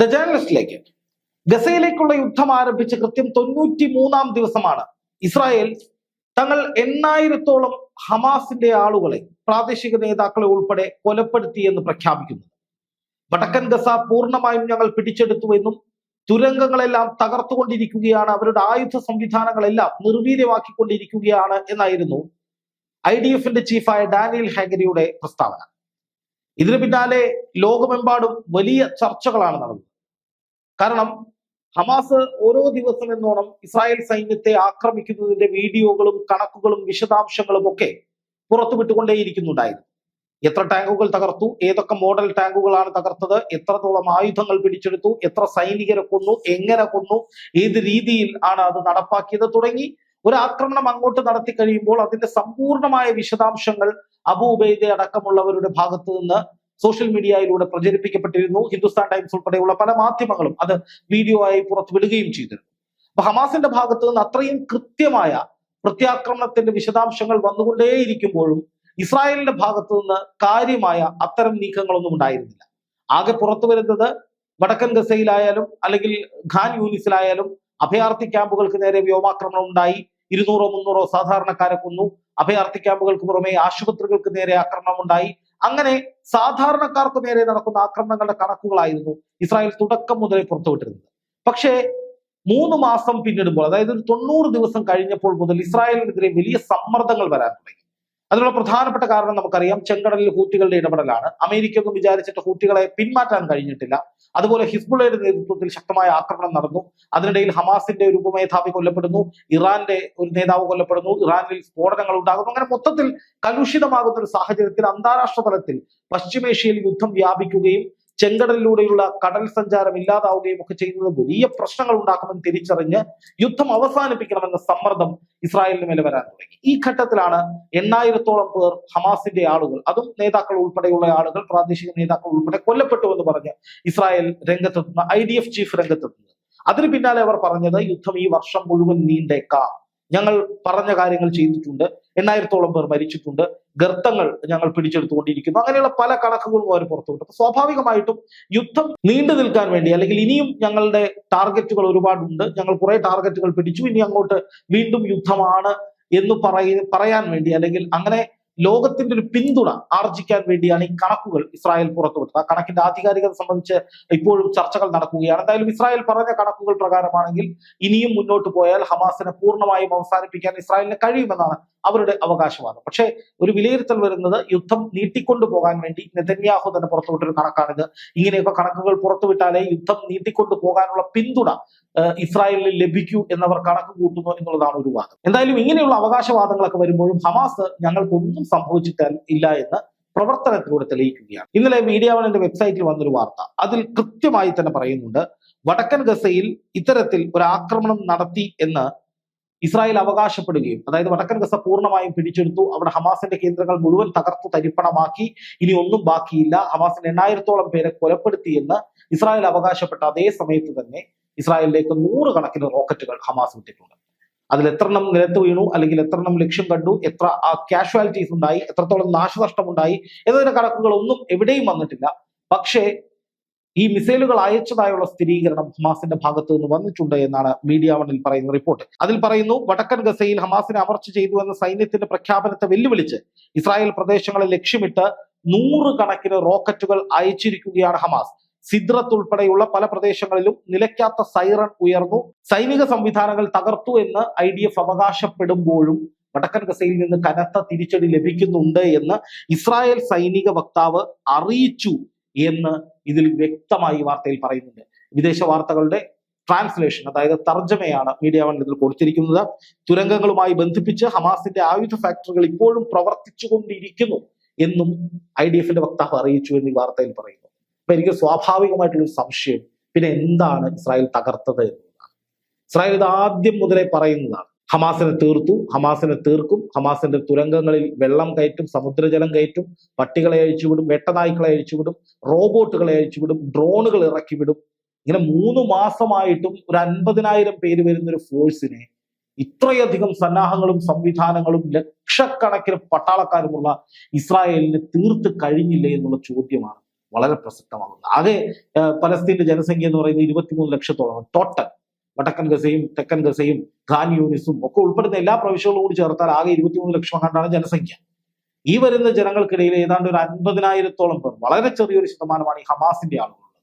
The ജേർണലിസ്റ്റിലേക്ക് ഗസയിലേക്കുള്ള യുദ്ധം ആരംഭിച്ച് കൃത്യം തൊണ്ണൂറ്റി മൂന്നാം ദിവസമാണ്. ഇസ്രായേൽ തങ്ങൾ എണ്ണായിരത്തോളം ഹമാസിന്റെ ആളുകളെ പ്രാദേശിക നേതാക്കളെ ഉൾപ്പെടെ കൊലപ്പെടുത്തി എന്ന് പ്രഖ്യാപിക്കുന്നു. വടക്കൻ ഗസ പൂർണമായും ഞങ്ങൾ പിടിച്ചെടുത്തു എന്നും തുരങ്കങ്ങളെല്ലാം തകർത്തുകൊണ്ടിരിക്കുകയാണ് അവരുടെ ആയുധ സംവിധാനങ്ങളെല്ലാം നിർവീര്യമാക്കിക്കൊണ്ടിരിക്കുകയാണ് എന്നായിരുന്നു ഐ ഡി എഫിന്റെ ചീഫായ ഡാനിയൽ ഹാഗരിയുടെ പ്രസ്താവന. ഇതിനു പിന്നാലെ ലോകമെമ്പാടും വലിയ ചർച്ചകളാണ് നടന്നത്. കാരണം ഹമാസ് ഓരോ ദിവസം എന്നോണം ഇസ്രായേൽ സൈന്യത്തെ ആക്രമിക്കുന്നതിന്റെ വീഡിയോകളും കണക്കുകളും വിശദാംശങ്ങളും ഒക്കെ പുറത്തുവിട്ടുകൊണ്ടേയിരിക്കുന്നുണ്ടായിരുന്നു എത്ര ടാങ്കുകൾ തകർത്തു ഏതൊക്കെ മോഡൽ ടാങ്കുകളാണ് തകർത്തത് എത്രത്തോളം ആയുധങ്ങൾ പിടിച്ചെടുത്തു എത്ര സൈനികരെ കൊന്നു എങ്ങനെ കൊന്നു ഏത് രീതിയിൽ ആണ് അത് നടപ്പാക്കിയത് തുടങ്ങി ഒരു ആക്രമണം അങ്ങോട്ട് നടത്തി കഴിയുമ്പോൾ അതിന്റെ സമ്പൂർണമായ വിശദാംശങ്ങൾ അബു ഉബൈദ അടക്കമുള്ളവരുടെ ഭാഗത്തു നിന്ന് സോഷ്യൽ മീഡിയയിലൂടെ പ്രചരിപ്പിക്കപ്പെട്ടിരുന്നു. ഹിന്ദുസ്ഥാൻ ടൈംസ് ഉൾപ്പെടെയുള്ള പല മാധ്യമങ്ങളും അത് വീഡിയോ ആയി പുറത്തുവിടുകയും ചെയ്തിരുന്നു. അപ്പൊ ഹമാസിന്റെ ഭാഗത്ത് നിന്ന് അത്രയും കൃത്യമായ പ്രത്യാക്രമണത്തിന്റെ വിശദാംശങ്ങൾ വന്നുകൊണ്ടേയിരിക്കുമ്പോഴും ഇസ്രായേലിന്റെ ഭാഗത്തു നിന്ന് കാര്യമായ അത്തരം നീക്കങ്ങളൊന്നും ഉണ്ടായിരുന്നില്ല. ആകെ പുറത്തു വരുന്നത് വടക്കൻ ഗസയിലായാലും അല്ലെങ്കിൽ ഖാൻ യൂനിസിലായാലും അഭയാർത്ഥി ക്യാമ്പുകൾക്ക് നേരെ വ്യോമാക്രമണം ഉണ്ടായി. ഇരുന്നൂറോ മുന്നൂറോ സാധാരണക്കാരെ കൊന്നു. അഭയാർത്ഥി ക്യാമ്പുകൾക്ക് പുറമെ ആശുപത്രികൾക്ക് നേരെ ആക്രമണം ഉണ്ടായി. അങ്ങനെ സാധാരണക്കാർക്ക് നേരെ നടക്കുന്ന ആക്രമണങ്ങളുടെ കണക്കുകളായിരുന്നു ഇസ്രായേൽ തുടക്കം മുതലേ പുറത്തുവിട്ടിരുന്നത്. പക്ഷേ മൂന്ന് മാസം പിന്നിടുമ്പോൾ അതായത് ഒരു തൊണ്ണൂറ് ദിവസം കഴിഞ്ഞപ്പോൾ മുതൽ ഇസ്രായേലിനെതിരെ വലിയ സമ്മർദ്ദങ്ങൾ വരാൻ തുടങ്ങി. അതിനുള്ള പ്രധാനപ്പെട്ട കാരണം നമുക്കറിയാം ചെങ്കടലിൽ ഹൂത്തികളുടെ ഇടപെടലാണ്. അമേരിക്ക ഒന്നും വിചാരിച്ചിട്ട് ഹൂത്തികളെ പിന്മാറ്റാൻ കഴിഞ്ഞിട്ടില്ല. അതുപോലെ ഹിസ്ബുള്ളയുടെ നേതൃത്വത്തിൽ ശക്തമായ ആക്രമണം നടന്നു. അതിനിടയിൽ ഹമാസിന്റെ ഒരു ഉപമേധാവി കൊല്ലപ്പെടുന്നു ഇറാന്റെ ഒരു നേതാവ് കൊല്ലപ്പെടുന്നു ഇറാനിൽ സ്ഫോടനങ്ങൾ ഉണ്ടാകുന്നു. അങ്ങനെ മൊത്തത്തിൽ കലുഷിതമാകുന്ന ഒരു സാഹചര്യത്തിൽ അന്താരാഷ്ട്ര തലത്തിൽ പശ്ചിമേഷ്യയിൽ യുദ്ധം വ്യാപിക്കുകയും ചെങ്കടലിലൂടെയുള്ള കടൽ സഞ്ചാരം ഇല്ലാതാവുകയും ഒക്കെ ചെയ്യുന്നത് വലിയ പ്രശ്നങ്ങൾ ഉണ്ടാക്കുമെന്ന് തിരിച്ചറിഞ്ഞ് യുദ്ധം അവസാനിപ്പിക്കണമെന്ന സമ്മർദ്ദം ഇസ്രായേലിന് മേലെ വരാൻ തുടങ്ങി. ഈ ഘട്ടത്തിലാണ് എണ്ണായിരത്തോളം പേർ ഹമാസിന്റെ ആളുകൾ അതും നേതാക്കൾ ഉൾപ്പെടെയുള്ള ആളുകൾ പ്രാദേശിക നേതാക്കൾ ഉൾപ്പെടെ കൊല്ലപ്പെട്ടു എന്ന് പറഞ്ഞ് ഇസ്രായേൽ രംഗത്തെത്തുന്ന ഐ ഡി എഫ് ചീഫ് രംഗത്തെത്തുന്നത്. അതിന് പിന്നാലെ അവർ പറഞ്ഞത് യുദ്ധം ഈ വർഷം മുഴുവൻ നീണ്ടേക്കാം. ഞങ്ങൾ പറഞ്ഞ കാര്യങ്ങൾ ചെയ്തിട്ടുണ്ട്. എണ്ണായിരത്തോളം പേർ മരിച്ചിട്ടുണ്ട്. ഗർത്തങ്ങൾ ഞങ്ങൾ പിടിച്ചെടുത്തുകൊണ്ടിരിക്കുന്നു. അങ്ങനെയുള്ള പല കണക്കുകളും അവർ പുറത്തുവിട്ടു. അപ്പൊ സ്വാഭാവികമായിട്ടും യുദ്ധം നീണ്ടു നിൽക്കാൻ വേണ്ടി അല്ലെങ്കിൽ ഇനിയും ഞങ്ങളുടെ ടാർഗറ്റുകൾ ഒരുപാടുണ്ട്. ഞങ്ങൾ കുറെ ടാർഗറ്റുകൾ പിടിച്ചു. ഇനി അങ്ങോട്ട് വീണ്ടും യുദ്ധമാണ് എന്ന് പറയ പറയാൻ വേണ്ടി അല്ലെങ്കിൽ അങ്ങനെ ലോകത്തിന്റെ ഒരു പിന്തുണ ആർജിക്കാൻ വേണ്ടിയാണ് ഈ കണക്കുകൾ ഇസ്രായേൽ പുറത്തുവിട്ടത് ആ കണക്കിന്റെ ആധികാരികത സംബന്ധിച്ച് ഇപ്പോഴും ചർച്ചകൾ നടക്കുകയാണ്. എന്തായാലും ഇസ്രായേൽ പറഞ്ഞ കണക്കുകൾ പ്രകാരമാണെങ്കിൽ ഇനിയും മുന്നോട്ട് പോയാൽ ഹമാസിനെ പൂർണമായും അവസാനിപ്പിക്കാൻ ഇസ്രായേലിന് കഴിയുമെന്നാണ് അവരുടെ അവകാശവാദം. പക്ഷേ ഒരു വിലയിരുത്തൽ വരുന്നത് യുദ്ധം നീട്ടിക്കൊണ്ടു പോകാൻ വേണ്ടി നെതന്യാഹു തന്നെ പുറത്തുവിട്ടൊരു കണക്കാണിത്. ഇങ്ങനെയൊക്കെ കണക്കുകൾ പുറത്തുവിട്ടാലേ യുദ്ധം നീട്ടിക്കൊണ്ടു പോകാനുള്ള പിന്തുണ ഏഹ് ഇസ്രായേലിന് ലഭിക്കൂ എന്നവർ കണക്ക് കൂട്ടുന്നു എന്നുള്ളതാണ് ഒരു വാദം. എന്തായാലും ഇങ്ങനെയുള്ള അവകാശവാദങ്ങളൊക്കെ വരുമ്പോഴും ഹമാസ് ഞങ്ങൾക്കൊന്നും സംഭവിച്ചിട്ട് ഇല്ല എന്ന് പ്രവർത്തനത്തിലൂടെ തെളിയിക്കുകയാണ്. ഇന്നലെ മീഡിയ വണിന്റെ വെബ്സൈറ്റിൽ വന്നൊരു വാർത്ത. അതിൽ കൃത്യമായി തന്നെ പറയുന്നുണ്ട് വടക്കൻ ഗസയിൽ ഇത്തരത്തിൽ ഒരു ആക്രമണം നടത്തി എന്ന് ഇസ്രായേൽ അവകാശപ്പെടുകയും അതായത് വടക്കൻ ഗസ പൂർണമായും പിടിച്ചെടുത്തു അവിടെ ഹമാസിന്റെ കേന്ദ്രങ്ങൾ മുഴുവൻ തകർത്തു തരിപ്പണമാക്കി ഇനി ഒന്നും ബാക്കിയില്ല ഹമാസിന് എണ്ണായിരത്തോളം പേരെ കൊലപ്പെടുത്തി എന്ന് ഇസ്രായേൽ അവകാശപ്പെട്ട അതേ സമയത്ത് തന്നെ ഇസ്രായേലിലേക്ക് നൂറുകണക്കിന് റോക്കറ്റുകൾ ഹമാസ് വിട്ടിട്ടുണ്ട്. അതിൽ എത്രണ്ണം നിലത്ത് വീണു അല്ലെങ്കിൽ എത്രണ്ണം ലക്ഷ്യം കണ്ടു എത്ര കാഷ്വാലിറ്റീസ് ഉണ്ടായി എത്രത്തോളം നാശനഷ്ടമുണ്ടായി എന്നതിന്റെ കണക്കുകളൊന്നും എവിടെയും വന്നിട്ടില്ല. പക്ഷേ ഈ മിസൈലുകൾ അയച്ചതായുള്ള സ്ഥിരീകരണം ഹമാസിന്റെ ഭാഗത്ത് നിന്ന് വന്നിട്ടുണ്ട് എന്നാണ് മീഡിയ വണിൽ പറയുന്ന റിപ്പോർട്ട്. അതിൽ പറയുന്നു വടക്കൻ ഗസയിൽ ഹമാസിനെ അമർച്ച ചെയ്തു എന്ന സൈന്യത്തിന്റെ പ്രഖ്യാപനത്തെ വെല്ലുവിളിച്ച് ഇസ്രായേൽ പ്രദേശങ്ങളെ ലക്ഷ്യമിട്ട് നൂറുകണക്കിന് റോക്കറ്റുകൾ അയച്ചിരിക്കുകയാണ് ഹമാസ്. സിദ്രത്ത് ഉൾപ്പെടെയുള്ള പല പ്രദേശങ്ങളിലും നിലയ്ക്കാത്ത സൈറൺ ഉയർന്നു. സൈനിക സംവിധാനങ്ങൾ തകർത്തു എന്ന് ഐ ഡി എഫ് അവകാശപ്പെടുമ്പോഴും വടക്കൻ ഗസയിൽ നിന്ന് കനത്ത തിരിച്ചടി ലഭിക്കുന്നുണ്ട് എന്ന് ഇസ്രായേൽ സൈനിക വക്താവ് അറിയിച്ചു എന്ന് ഇതിൽ വ്യക്തമായി വാർത്തയിൽ പറയുന്നുണ്ട്. വിദേശ വാർത്തകളുടെ ട്രാൻസ്ലേഷൻ അതായത് തർജമയാണ് മീഡിയ വൺ ഇതിൽ കൊടുത്തിരിക്കുന്നത്. തുരങ്കങ്ങളുമായി ബന്ധിപ്പിച്ച് ഹമാസിന്റെ ആയുധ ഫാക്ടറികൾ ഇപ്പോഴും പ്രവർത്തിച്ചുകൊണ്ടിരിക്കുന്നു എന്നും ഐ ഡി എഫിന്റെ വക്താവ് അറിയിച്ചു എന്ന് ഈ വാർത്തയിൽ പറയുന്നു. അപ്പൊ എനിക്ക് സ്വാഭാവികമായിട്ടുള്ള സംശയം പിന്നെ എന്താണ് ഇസ്രായേൽ തകർത്തത് എന്നുള്ളതാണ് ഇസ്രായേൽ ഇത് ആദ്യം മുതലേ പറയുന്നതാണ് ഹമാസിനെ തീർത്തു ഹമാസിനെ തീർക്കും ഹമാസിന്റെ തുരങ്കങ്ങളിൽ വെള്ളം കയറ്റും സമുദ്രജലം കയറ്റും പട്ടികളെ അഴിച്ചുവിടും വെട്ടനായ്ക്കളെ അഴിച്ചുവിടും റോബോട്ടുകളെ അഴിച്ചുവിടും ഡ്രോണുകൾ ഇറക്കിവിടും. ഇങ്ങനെ മൂന്ന് മാസമായിട്ടും ഒരു അൻപതിനായിരം പേര് വരുന്ന ഒരു ഫോഴ്സിനെ ഇത്രയധികം സന്നാഹങ്ങളും സംവിധാനങ്ങളും ലക്ഷക്കണക്കിന് പട്ടാളക്കാരുമുള്ള ഇസ്രായേലിന് തീർത്ത് കഴിഞ്ഞില്ലേ എന്നുള്ള ചോദ്യമാണ്. വളരെ പ്രസക്തമാകുന്നത് ആകെ പലസ്തീന്റെ ജനസംഖ്യ എന്ന് പറയുന്നത് ഇരുപത്തിമൂന്ന് ലക്ഷത്തോളം ടോട്ടൽ വടക്കൻ ഗസയും തെക്കൻ ഗസയും ഖാൻ യൂണിസും ഒക്കെ ഉൾപ്പെടുന്ന എല്ലാ പ്രവിശ്യകളും കൂടി ചേർത്താൽ ആകെ ഇരുപത്തിമൂന്ന് ലക്ഷം കണ്ടാണ് ജനസംഖ്യ. ഈ വരുന്ന ജനങ്ങൾക്കിടയിൽ ഏതാണ്ട് ഒരു അൻപതിനായിരത്തോളം പേർ വളരെ ചെറിയൊരു ശതമാനമാണ് ഈ ഹമാസിന്റെ ആളുകളുള്ളത്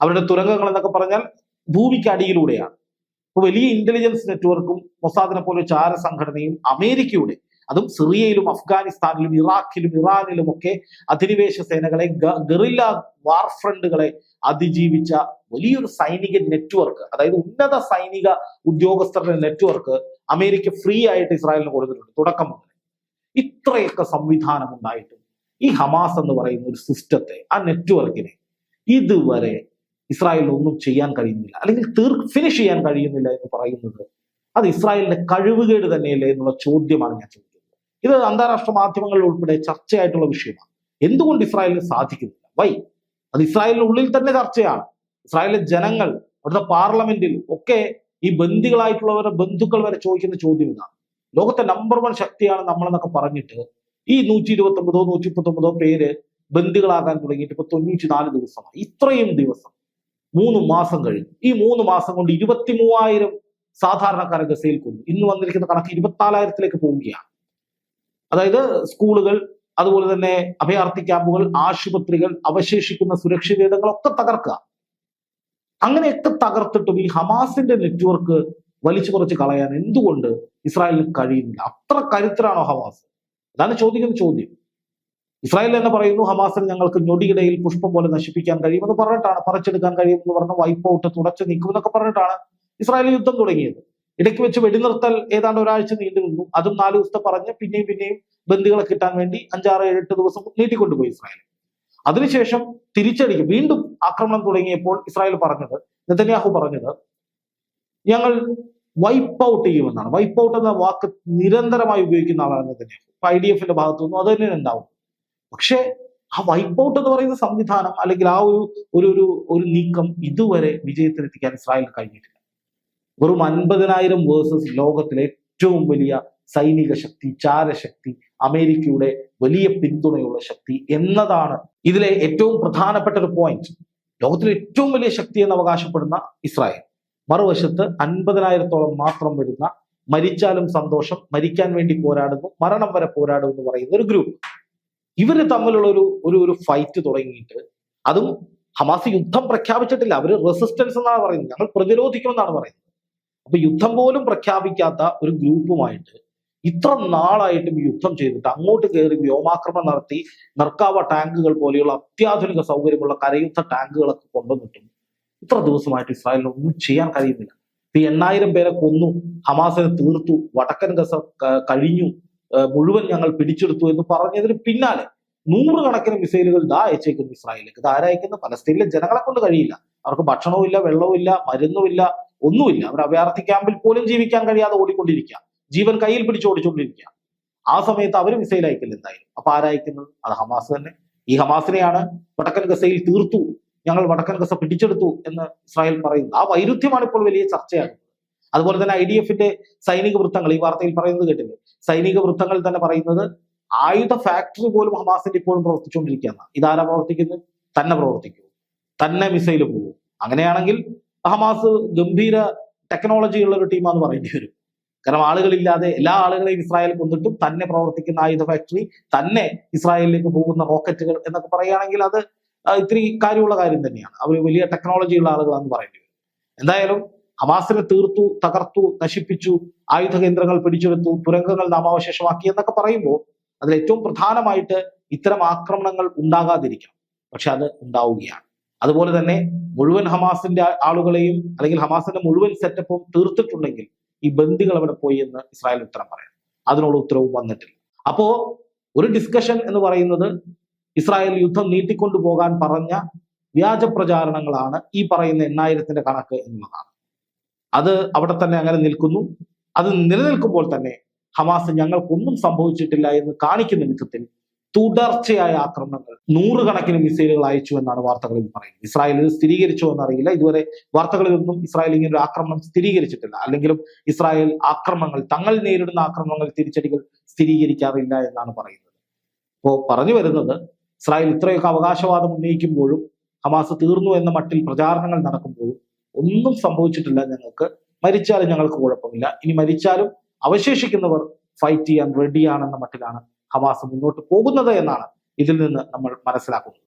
അവരുടെ തുരങ്കങ്ങൾ എന്നൊക്കെ പറഞ്ഞാൽ ഭൂമിക്ക് അടിയിലൂടെയാണ്. വലിയ ഇന്റലിജൻസ് നെറ്റ്വർക്കും മൊസാദിനെ പോലെ ചാര സംഘടനയും അമേരിക്കയുടെ അതും സിറിയയിലും അഫ്ഗാനിസ്ഥാനിലും ഇറാഖിലും ഇറാനിലും ഒക്കെ അധിനിവേശ സേനകളെ ഗറില്ല വാർഫ്രണ്ടുകളെ അതിജീവിച്ച വലിയൊരു സൈനിക നെറ്റ്വർക്ക് അതായത് ഉന്നത സൈനിക ഉദ്യോഗസ്ഥരുടെ നെറ്റ്വർക്ക് അമേരിക്ക ഫ്രീ ആയിട്ട് ഇസ്രായേലിന് കൊടുത്തിട്ടുണ്ട് തുടക്കം മുതൽ ഇത്രയൊക്കെ സംവിധാനം ഉണ്ടായിട്ടും ഈ ഹമാസ് എന്ന് പറയുന്ന ഒരു സിസ്റ്റത്തെ ആ നെറ്റ്വർക്കിനെ ഇതുവരെ ഇസ്രായേലിന് ഒന്നും ചെയ്യാൻ കഴിയുന്നില്ല. അല്ലെങ്കിൽ തീർ ഫിനിഷ് ചെയ്യാൻ കഴിയുന്നില്ല എന്ന് പറയുന്നത് അത് ഇസ്രായേലിന്റെ കഴിവുകേട് തന്നെയല്ലേ എന്നുള്ള ചോദ്യമാണ് ഞാൻ ചോദിക്കുന്നത്. ഇത് അന്താരാഷ്ട്ര മാധ്യമങ്ങളിൽ ഉൾപ്പെടെ ചർച്ചയായിട്ടുള്ള വിഷയമാണ്. എന്തുകൊണ്ട് ഇസ്രായേലിന് സാധിക്കുന്നില്ല? വൈ? അത് ഇസ്രായേലിനുള്ളിൽ തന്നെ ചർച്ചയാണ്. ഇസ്രായേലിലെ ജനങ്ങൾ അവിടുത്തെ പാർലമെന്റിൽ ഒക്കെ ഈ ബന്ദികളായിട്ടുള്ളവരുടെ ബന്ധുക്കൾ വരെ ചോദിക്കുന്ന ചോദ്യം ഇതാണ്. ലോകത്തെ നമ്പർ വൺ ശക്തിയാണ് നമ്മളെന്നൊക്കെ പറഞ്ഞിട്ട് ഈ നൂറ്റി ഇരുപത്തി ഒമ്പതോ നൂറ്റി മുപ്പത്തി ഒമ്പതോ പേര് ബന്ദികളാകാൻ തുടങ്ങിയിട്ട് ഇപ്പൊ തൊണ്ണൂറ്റി നാല് ദിവസമായി. ഇത്രയും ദിവസം. മൂന്ന് മാസം കഴിഞ്ഞു. ഈ മൂന്ന് മാസം കൊണ്ട് ഇരുപത്തി മൂവായിരം സാധാരണക്കാരെ ഗസയിൽ കൊന്നു. ഇന്ന് വന്നിരിക്കുന്ന കണക്ക് ഇരുപത്തിനാലായിരത്തിലേക്ക് പോവുകയാണ്. അതായത് സ്കൂളുകൾ അതുപോലെ തന്നെ അഭയാർത്ഥി ക്യാമ്പുകൾ ആശുപത്രികൾ അവശേഷിക്കുന്ന സുരക്ഷിതങ്ങളൊക്കെ തകർക്കുക. അങ്ങനെയൊക്കെ തകർത്തിട്ടും ഈ ഹമാസിന്റെ നെറ്റ്വർക്ക് വലിച്ചു കുറച്ച് കളയാൻ എന്തുകൊണ്ട് ഇസ്രായേലിന് കഴിയുന്നില്ല? അത്ര കരുത്തരാണോ ഹമാസ്? അതാണ് ചോദിക്കുന്ന ചോദ്യം. ഇസ്രായേൽ തന്നെ പറയുന്നു ഹമാസിന് ഞങ്ങൾക്ക് ഞൊടിയിടയിൽ പുഷ്പം പോലെ നശിപ്പിക്കാൻ കഴിയുമെന്ന് പറഞ്ഞിട്ടാണ് പറിച്ചെടുക്കാൻ കഴിയുമെന്ന് പറഞ്ഞ് വൈപ്പ് ഔട്ട് തുടച്ചു നീക്കുമെന്നൊക്കെ പറഞ്ഞിട്ടാണ് ഇസ്രായേൽ യുദ്ധം തുടങ്ങിയത്. ഇടയ്ക്ക് വെച്ച് വെടിനിർത്തൽ ഏതാണ്ട് ഒരാഴ്ച നീണ്ടു നിന്നു. അതും നാല് ദിവസത്തെ പറഞ്ഞ് പിന്നെയും പിന്നെയും ബന്ദികളെ കിട്ടാൻ വേണ്ടി അഞ്ചാറ് ഏഴ് എട്ട് ദിവസം നീട്ടിക്കൊണ്ടുപോയി ഇസ്രായേൽ. അതിനുശേഷം തിരിച്ചടിക്കും വീണ്ടും ആക്രമണം തുടങ്ങിയപ്പോൾ ഇസ്രായേൽ പറഞ്ഞത് നെതന്യാഹു പറഞ്ഞത് ഞങ്ങൾ വൈപ്പ് ഔട്ട് ചെയ്യുമെന്നാണ്. വൈപ്പ് ഔട്ട് എന്ന വാക്ക് നിരന്തരമായി ഉപയോഗിക്കുന്ന ആളാണ് നെതന്യാഹു. ഇപ്പൊ ഐ ഡി എഫിന്റെ ഭാഗത്തു നിന്നും അത് തന്നെ ഉണ്ടാവും. പക്ഷേ ആ വൈപ്പ് ഔട്ട് എന്ന് പറയുന്ന സംവിധാനം അല്ലെങ്കിൽ ആ ഒരു ഒരു ഒരു നീക്കം ഇതുവരെ വിജയത്തിലെത്തിക്കാൻ ഇസ്രായേൽ കഴിഞ്ഞിട്ടില്ല. വെറും അൻപതിനായിരം വേഴ്സസ് ലോകത്തിലെ ഏറ്റവും വലിയ സൈനിക ശക്തി ചാരശക്തി അമേരിക്കയുടെ വലിയ പിന്തുണയുള്ള ശക്തി എന്നതാണ് ഇതിലെ ഏറ്റവും പ്രധാനപ്പെട്ട ഒരു പോയിന്റ് ലോകത്തിലെ ഏറ്റവും വലിയ ശക്തി എന്ന് അവകാശപ്പെടുന്ന ഇസ്രായേൽ. മറുവശത്ത് അൻപതിനായിരത്തോളം മാത്രം വരുന്ന മരിച്ചാലും സന്തോഷം മരിക്കാൻ വേണ്ടി പോരാടുന്നു മരണം വരെ പോരാടും എന്ന് പറയുന്ന ഒരു ഗ്രൂപ്പ് ഇവർ തമ്മിലുള്ള ഒരു ഒരു ഒരു ഫൈറ്റ് തുടങ്ങിയിട്ട് അതും ഹമാസ് യുദ്ധം പ്രഖ്യാപിച്ചിട്ടില്ല. അവർ റെസിസ്റ്റൻസ് എന്നാണ് പറയുന്നത്. ഞങ്ങൾ പ്രതിരോധിക്കുമെന്നാണ് പറയുന്നത്. അപ്പൊ യുദ്ധം പോലും പ്രഖ്യാപിക്കാത്ത ഒരു ഗ്രൂപ്പുമായിട്ട് ഇത്ര നാളായിട്ടും യുദ്ധം ചെയ്തിട്ട് അങ്ങോട്ട് കയറി വ്യോമാക്രമണം നടത്തി നർക്കാവ ടാങ്കുകൾ പോലെയുള്ള അത്യാധുനിക സൗകര്യമുള്ള കരയുദ്ധ ടാങ്കുകളൊക്കെ കൊണ്ടുവന്നിട്ടും ഇത്ര ദിവസമായിട്ട് ഇസ്രായേലിന് ഒന്നും ചെയ്യാൻ കഴിയുന്നില്ല. ഇപ്പൊ എണ്ണായിരം പേരെ കൊന്നു ഹമാസിനെ തീർത്തു വടക്കൻ ഗസ കഴിഞ്ഞു മുഴുവൻ ഞങ്ങൾ പിടിച്ചെടുത്തു എന്ന് പറഞ്ഞതിന് പിന്നാലെ നൂറുകണക്കിന് മിസൈലുകൾ ദാ അയച്ചേക്കുന്നു ഇസ്രായേലിലേക്ക്. ഇത് ആരയക്കുന്നു പലസ്തീനിലെ ജനങ്ങളെ കൊണ്ട് കഴിയില്ല. അവർക്ക് ഭക്ഷണവും ഇല്ല വെള്ളവും ഇല്ല മരുന്നുമില്ല. ഒന്നുമില്ല. അവർ അഭയാർത്ഥി ക്യാമ്പിൽ പോലും ജീവിക്കാൻ കഴിയാതെ ഓടിക്കൊണ്ടിരിക്കുക. ജീവൻ കയ്യിൽ പിടിച്ച് ഓടിച്ചുകൊണ്ടിരിക്കുക ആ സമയത്ത് അവർ മിസൈൽ അയക്കില്ല എന്തായാലും. അപ്പൊ ആരയക്കുന്നത് അത് ഹമാസ് തന്നെ. ഈ ഹമാസിനെയാണ് വടക്കൻ ഗസയിൽ തീർത്തു. ഞങ്ങൾ വടക്കൻ ഗസ പിടിച്ചെടുത്തു എന്ന് ഇസ്രായേൽ പറയുന്നത് ആ വൈരുദ്ധ്യമാണ് ഇപ്പോൾ വലിയ ചർച്ചയാണ് അതുപോലെ തന്നെ ഐ ഡി എഫിന്റെ സൈനിക വൃത്തങ്ങൾ ഈ വാർത്തയിൽ പറയുന്നത് കേട്ടില്ലേ? സൈനിക വൃത്തങ്ങൾ തന്നെ പറയുന്നത് ആയുധ ഫാക്ടറി പോലും ഹമാസിന്റെ ഇപ്പോഴും പ്രവർത്തിച്ചുകൊണ്ടിരിക്കുകയാണ്. ഇതാരാ പ്രവർത്തിക്കുന്നത്? തന്നെ പ്രവർത്തിക്കൂ. തന്നെ മിസൈൽ പോകും. അങ്ങനെയാണെങ്കിൽ ഹമാസ് ഗംഭീര ടെക്നോളജി ഉള്ള ഒരു ടീമാന്ന് പറയേണ്ടി വരും. കാരണം ആളുകളില്ലാതെ എല്ലാ ആളുകളെയും ഇസ്രായേൽ കൊന്നിട്ടും തന്നെ പ്രവർത്തിക്കുന്ന ആയുധ ഫാക്ടറി തന്നെ ഇസ്രായേലിലേക്ക് പോകുന്ന റോക്കറ്റുകൾ എന്നൊക്കെ പറയുകയാണെങ്കിൽ അത് ഇത്തിരി കാര്യമുള്ള കാര്യം തന്നെയാണ്. അവർ വലിയ ടെക്നോളജി ഉള്ള ആളുകളാണെന്ന് പറയേണ്ടി വരും. എന്തായാലും ഹമാസിനെ തീർത്തു തകർത്തു നശിപ്പിച്ചു ആയുധ കേന്ദ്രങ്ങൾ പിടിച്ചെടുത്തു തുരങ്കങ്ങൾ നാമാവശേഷമാക്കി എന്നൊക്കെ പറയുമ്പോൾ അതിൽ ഏറ്റവും പ്രധാനമായിട്ട് ഇത്തരം ആക്രമണങ്ങൾ ഉണ്ടാകാതിരിക്കണം. പക്ഷെ അത് ഉണ്ടാവുകയാണ്. അതുപോലെ തന്നെ മുഴുവൻ ഹമാസിന്റെ ആളുകളെയും അല്ലെങ്കിൽ ഹമാസിന്റെ മുഴുവൻ സെറ്റപ്പും തീർത്തിട്ടുണ്ടെങ്കിൽ ഈ ബന്ദികൾ അവിടെ പോയി എന്ന് ഇസ്രായേൽ ഉത്തരം പറയണം. അതിനുള്ള ഉത്തരവും വന്നിട്ടില്ല. അപ്പോ ഒരു ഡിസ്കഷൻ എന്ന് പറയുന്നത് ഇസ്രായേൽ യുദ്ധം നീട്ടിക്കൊണ്ടു പോകാൻ പറഞ്ഞ വ്യാജ പ്രചാരണങ്ങളാണ് ഈ പറയുന്ന എണ്ണായിരത്തിന്റെ കണക്ക് എന്നുള്ളതാണ്. അത് അവിടെ തന്നെ അങ്ങനെ നിൽക്കുന്നു. അത് നിലനിൽക്കുമ്പോൾ തന്നെ ഹമാസ് ഞങ്ങൾക്കൊന്നും സംഭവിച്ചിട്ടില്ല എന്ന് കാണിക്കുന്ന വിധത്തിൽ തുടർച്ചയായ ആക്രമണങ്ങൾ. നൂറുകണക്കിന് മിസൈലുകൾ അയച്ചു എന്നാണ് വാർത്തകളിൽ പറയുന്നത്. ഇസ്രായേൽ ഇത് സ്ഥിരീകരിച്ചു എന്നറിയില്ല. ഇതുവരെ വാർത്തകളിലൊന്നും ഇസ്രായേൽ ഇങ്ങനെ ഒരു ആക്രമണം സ്ഥിരീകരിച്ചിട്ടില്ല. അല്ലെങ്കിലും ഇസ്രായേൽ ആക്രമണങ്ങൾ തങ്ങൾ നേരിടുന്ന ആക്രമണങ്ങൾ തിരിച്ചടികൾ സ്ഥിരീകരിക്കാറില്ല എന്നാണ് പറയുന്നത്. ഇപ്പോ പറഞ്ഞു വരുന്നത് ഇസ്രായേൽ ഇത്രയൊക്കെ അവകാശവാദം ഉന്നയിക്കുമ്പോഴും ഹമാസ് തീർന്നു എന്ന മട്ടിൽ പ്രചാരണങ്ങൾ നടക്കുമ്പോഴും ഒന്നും സംഭവിച്ചിട്ടില്ല ഞങ്ങൾക്ക്. മരിച്ചാലും ഞങ്ങൾക്ക് കുഴപ്പമില്ല. ഇനി മരിച്ചാലും അവശേഷിക്കുന്നവർ ഫൈറ്റ് ചെയ്യാൻ റെഡിയാണെന്ന മട്ടിലാണ് ഹമാസ് മുന്നോട്ട് പോകുന്നത് എന്നാണ് ഇതിൽ നിന്ന് നമ്മൾ മനസ്സിലാക്കുന്നത്.